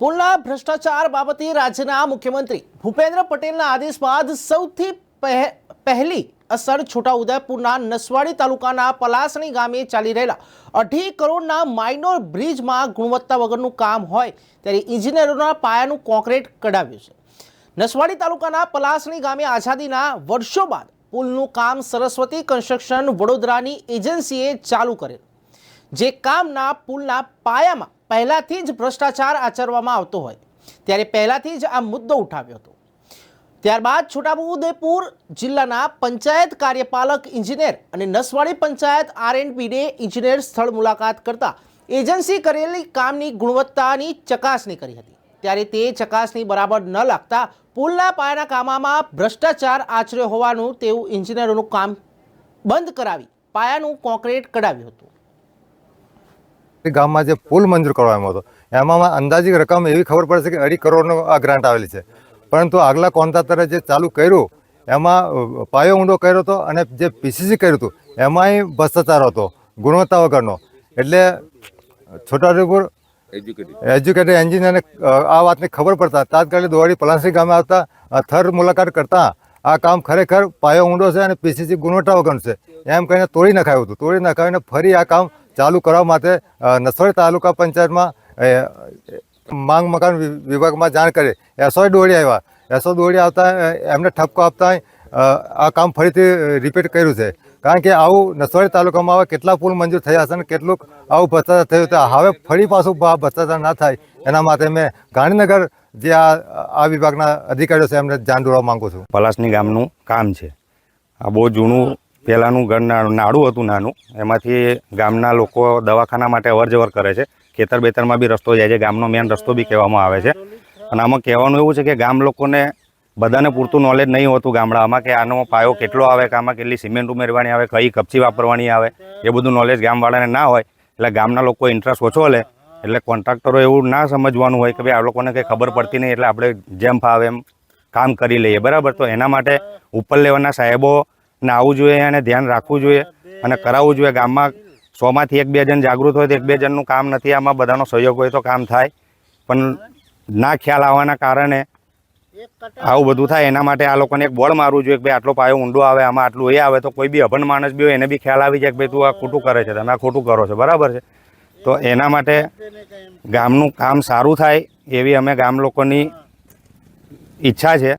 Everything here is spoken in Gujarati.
પુલના ભ્રષ્ટાચાર બાબતે રાજ્યના મુખ્યમંત્રી ભૂપેન્દ્ર પટેલના આદેશ બાદ સૌથી પહે- પહેલી અસર છોટાઉદેપુરના નસવાડી તાલુકાના પલાસણી ગામે ચાલી રહેલા અઢી કરોડના માઇનોર બ્રિજમાં ગુણવત્તા વગરનું કામ હોય ત્યારે ઇજનેરોના પાયાનું કોન્ક્રીટ કઢાવ્યું છે. નસવાડી તાલુકાના પલાસણી ગામે આઝાદીના વર્ષો બાદ પુલનું કામ સરસ્વતી કન્સ્ટ્રક્શન વડોદરાની એજન્સીએ ચાલુ કરેલ જે કામના પુલના પાયામાં પહેલાથી જ ભ્રષ્ટાચાર આચરવામાં આવતો હોય. ત્યારે પહેલાથી જ આ મુદ્દો ઉઠાવ્યો હતો. ત્યારબાદ છોટાઉદેપુર જિલ્લાના પંચાયત કાર્યપાલક ઇજનેર અને નસવાડી પંચાયત આરએનબીને ઇજનેર સ્થળ મુલાકાત કરતા એજન્સી કરેલી કામની ગુણવત્તાની ચકાસણી કરી હતી. ત્યારે તે ચકાસણી બરાબર ન લાગતા પુલના પાયાના કામમાં ભ્રષ્ટાચાર આચર્યો હોવાનું તેવું ઇજનેરોનું કામ બંધ કરાવી પાયાનું કોન્ક્રીટ કઢાવ્યું હતું. એ ગામમાં જે પુલ મંજૂર કરવામાં હતો એમાં અંદાજિત રકમ એવી ખબર પડશે કે અઢી કરોડનો આ ગ્રાન્ટ આવેલી છે. પરંતુ આગલા કોન્ટ્રાક્ટરે જે ચાલુ કર્યું એમાં પાયો ઊંડો કર્યો હતો અને જે પીસીસી કર્યું હતું એમાંય ભ્રષ્ટાચાર હતો ગુણવત્તા વગરનો. એટલે છોટાઉદેપુર એજ્યુકેટેડ એન્જિનિયરને આ વાતની ખબર પડતા તાત્કાલિક દોડી પલાસી ગામે આવતા થર મુલાકાત કરતા આ કામ ખરેખર પાયો ઊંડો છે અને પીસીસી ગુણવત્તા વગરનું છે. એમ કહીને તોડી નખાયું હતું તોડી નખાવીને ફરી આ કામ ચાલુ કરવા માટે નસોડ તાલુકા પંચાયતમાં માંગ મકાન વિભાગમાં જાણ કરી. એસોએ દોડી આવ્યા. એસો દોડી આવતા એમને ઠપકો આપતા આ કામ ફરીથી રિપીટ કર્યું છે. કારણ કે આવું નસવાડી તાલુકામાં હવે કેટલા પુલ મંજૂર થયા હશે અને કેટલુંક આવું ભ્રષ્ટાચાર થયું હતું, હવે ફરી પાછું ભ્રષ્ટાચાર ના થાય, એના માટે મેં ગાંધીનગર જે આ આ વિભાગના અધિકારીઓ છે એમને જાણ દોરવા માંગુ છું. પલાસની ગામનું કામ છે. આ બહુ જૂનું પહેલાંનું ઘર નાડું હતું નાનું, એમાંથી ગામના લોકો દવાખાના માટે અવરજવર કરે છે. ખેતર બેતરમાં બી રસ્તો જાય છે, ગામનો મેન રસ્તો બી કહેવામાં આવે છે. અને આમાં કહેવાનું એવું છે કે ગામ લોકોને બધાને પૂરતું નોલેજ નહીં હોતું ગામડામાં કે આનો પાયો કેટલો આવે, કે આમાં કેટલી સિમેન્ટ ઉમેરવાની આવે, કઈ કપચી વાપરવાની આવે, એ બધું નોલેજ ગામવાળાને ના હોય. એટલે ગામના લોકો ઇન્ટરેસ્ટ ઓછો લે, એટલે કોન્ટ્રાક્ટરો એવું ના સમજવાનું હોય કે ભાઈ આ લોકોને કંઈ ખબર પડતી નહીં, એટલે આપણે જેમ ફાવે એમ કામ કરી લઈએ. બરાબર? તો એના માટે ઉપર લેવલના સાહેબોને આવવું જોઈએ અને ધ્યાન રાખવું જોઈએ અને કરાવવું જોઈએ. ગામમાં સોમાંથી એક બે જણ જાગૃત હોય તો એક બે જણનું કામ નથી. આમાં બધાનો સહયોગ હોય તો કામ થાય. પણ ના ખ્યાલ આવવાના કારણે આવું બધું થાય. એના માટે આ લોકોને એક બોર્ડ મારવું જોઈએ કે ભાઈ આટલો પાયો ઊંડો આવે, આમાં આટલું એ આવે તો કોઈ બી અભણ માણસ બી હોય એને બી ખ્યાલ આવી જાય કે ભાઈ તું આ ખોટું કરે છે તમે આ ખોટું કરો છો. બરાબર છે? તો એના માટે ગામનું કામ સારું થાય એવી અમે ગામ લોકોની ઈચ્છા છે.